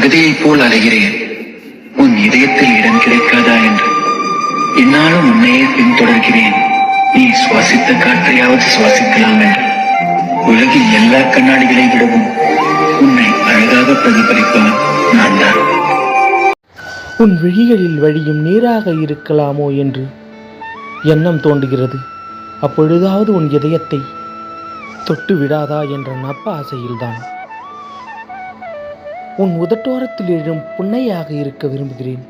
போல் அலைகிறேன். உன் இதயத்தில் இடம் கிடைக்காதா என்று. என்னாலும் உன்னையே பின்தொடர்கிறேன். நீ சுவாசித்த காற்றையாவது சுவாசிக்கலாம் என்று. உலகில் எல்லா கண்ணாடிகளை விடவும் உன்னை அழகாக பிரதிபலிப்பவன் நான் தான். உன் விழிகளில் வழியும் நீராக இருக்கலாமோ என்று எண்ணம் தோன்றுகிறது. அப்பொழுதாவது உன் இதயத்தை தொட்டு விடாதா என்ற நப்ப ஆசையில்தான் உன் உதட்டோரத்தில் எழும் புன்னையாக இருக்க விரும்புகிறேன்.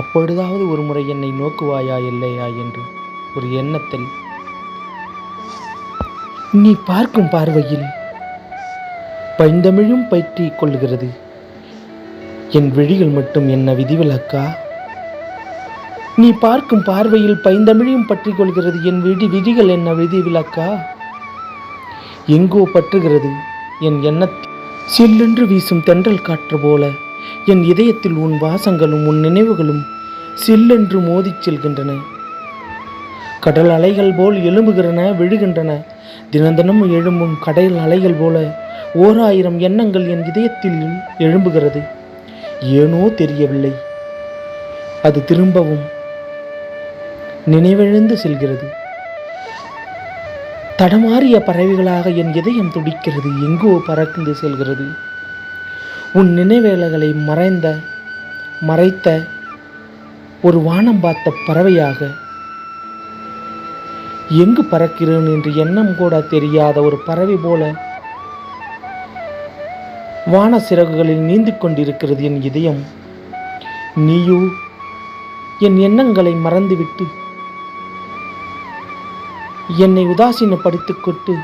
அப்பொழுதாவது ஒரு முறை என்னை நோக்குவாயா இல்லையா என்று ஒரு எண்ணத்தில். நீ பார்க்கும் பார்வையில் பைந்தமிழும் பற்றி கொள்கிறது. என் விழிகள் மட்டும் என்ன விதிவிலக்கா? நீ பார்க்கும் பார்வையில் பைந்தமிழையும் பற்றி கொள்கிறது. என் விழி விதிகள் என்ன விதிவிலக்கா? எங்கோ பற்றுகிறது என் எண்ணத்தில். சில்லென்று வீசும் தென்றல் காற்று போல என் இதயத்தில் உன் வாசங்களும் உன் நினைவுகளும் சில்லென்று மோதிச் செல்கின்றன. கடல் அலைகள் போல் எழும்புகின்றன விழுகின்றன. தினம் எழும்பும் கடல் அலைகள் போல ஓர் ஆயிரம் எண்ணங்கள் என் இதயத்தில் எழும்புகிறது. ஏனோ தெரியவில்லை. அது திரும்பவும் நினைவெழுந்து செல்கிறது. தடமாறிய பறவைகளாக என் இதயம் துடிக்கிறது. எங்கோ பறக்குந்து செல்கிறது. உன் நினைவேளைகளை மறைந்த மறைத்த ஒரு வானம் பார்த்த பறவையாக எங்கு பறக்கிறேன் என்று எண்ணம் கூட தெரியாத ஒரு பறவை போல வான சிறகுகளில் நீந்து கொண்டிருக்கிறது என் இதயம். நீயோ என் எண்ணங்களை மறந்துவிட்டு என்னை உதாசீனப்படுத்திக் கொண்டு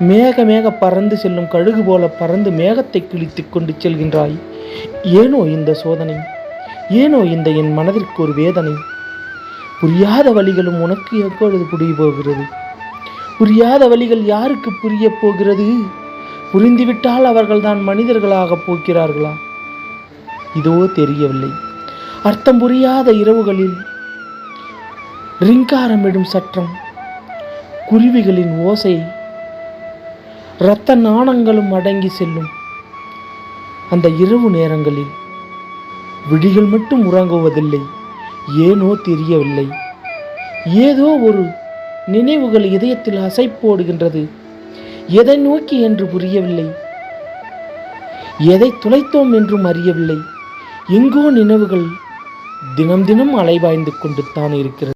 மேக மேக பறந்து செல்லும் கழுகு போல பறந்து மேகத்தை கிழித்துக் கொண்டு செல்கின்றாய். ஏனோ இந்த சோதனை? ஏனோ இந்த என் மனதிற்கு ஒரு வேதனை? புரியாத வழிகளும் உனக்கு எப்பொழுது புரிய போகிறது? புரியாத வழிகள் யாருக்கு புரிய போகிறது? புரிந்துவிட்டால் அவர்கள்தான் மனிதர்களாக போகிறார்களா? இதோ தெரியவில்லை. அர்த்தம் புரியாத இரவுகளில் ரிங்காரமிடும் சற்றம் குருவிகளின் ஓசை இரத்த நாணங்களும் அடங்கி செல்லும். அந்த இரவு நேரங்களில் விழிகள் மட்டும் உறங்குவதில்லை ஏனோ தெரியவில்லை. ஏதோ ஒரு நினைவுகள் இதயத்தில் அசைப்போடுகின்றது. எதை நோக்கி என்று புரியவில்லை. எதை துளைத்தோம் என்றும் அறியவில்லை. எங்கோ நினைவுகள் தினம் தினம் அலைவாய்ந்து கொண்டு தான் இருக்கிறது.